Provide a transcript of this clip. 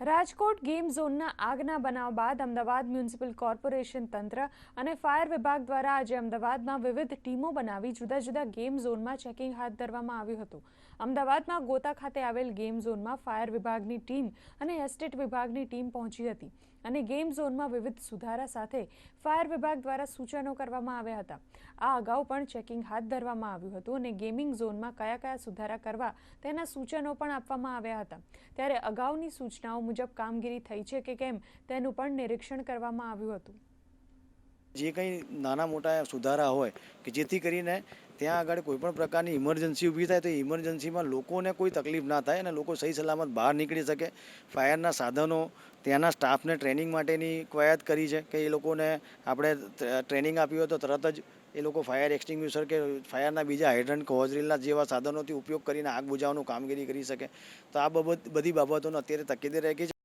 Rajkot game ઝોનના આગના બનાવ બાદ અમદાવાદ મ્યુનિસિપલ કોર્પોરેશન તંત્ર અને ફાયર વિભાગ દ્વારા આજે અમદાવાદમાં વિવિધ ટીમો બનાવી જુદા જુદા ગેમ ઝોનમાં ચેકિંગ હાથ ધરવામાં આવ્યું હતું. અમદાવાદમાં ગોતા ખાતે આવેલ ગેમ ઝોનમાં ફાયર વિભાગની ટીમ અને એસ્ટેટ વિભાગની ટીમ પહોંચી હતી. અને ગેમ ઝોનમાં વિવિધ સુધારા સાથે ફાયર વિભાગ દ્વારા સૂચનો કરવામાં આવ્યા હતા. આ અગાઉ પણ ચેકિંગ હાથ ધરવામાં આવ્યું હતું અને ગેમિંગ ઝોનમાં કયા કયા સુધારા કરવા તેના સૂચનો પણ આપવામાં આવ્યા હતા. ત્યારે અગાઉની સૂચનાઓ મુજબ કામગીરી થઈ છે કે કેમ તેનું પણ નિરીક્ષણ કરવામાં આવ્યું હતું. જે કંઈ નાના મોટા સુધારા હોય કે જેથી કરીને ત્યાં આગળ કોઈ પણ પ્રકારની ઇમરજન્સી ઊભી થાય તો ઇમરજન્સીમાં લોકોને કોઈ તકલીફ ના થાય અને લોકો સહી સલામત બહાર નીકળી શકે. ફાયરના સાધનો, ત્યાંના સ્ટાફને ટ્રેનિંગ માટેની કવાયત કરી છે કે એ લોકોને આપણે ટ્રેનિંગ આપી હોય તો તરત જ એ લોકો ફાયર એક્સટિંગ્યુશર કે ફાયરના બીજા હાઇડ્રન્ટ હોઝરીલના જેવા સાધનોથી ઉપયોગ કરીને આગ બુજાવવાનું કામગીરી કરી શકે. તો આ બાબત, બધી બાબતોનો અત્યારે તકેદારી રહી છે.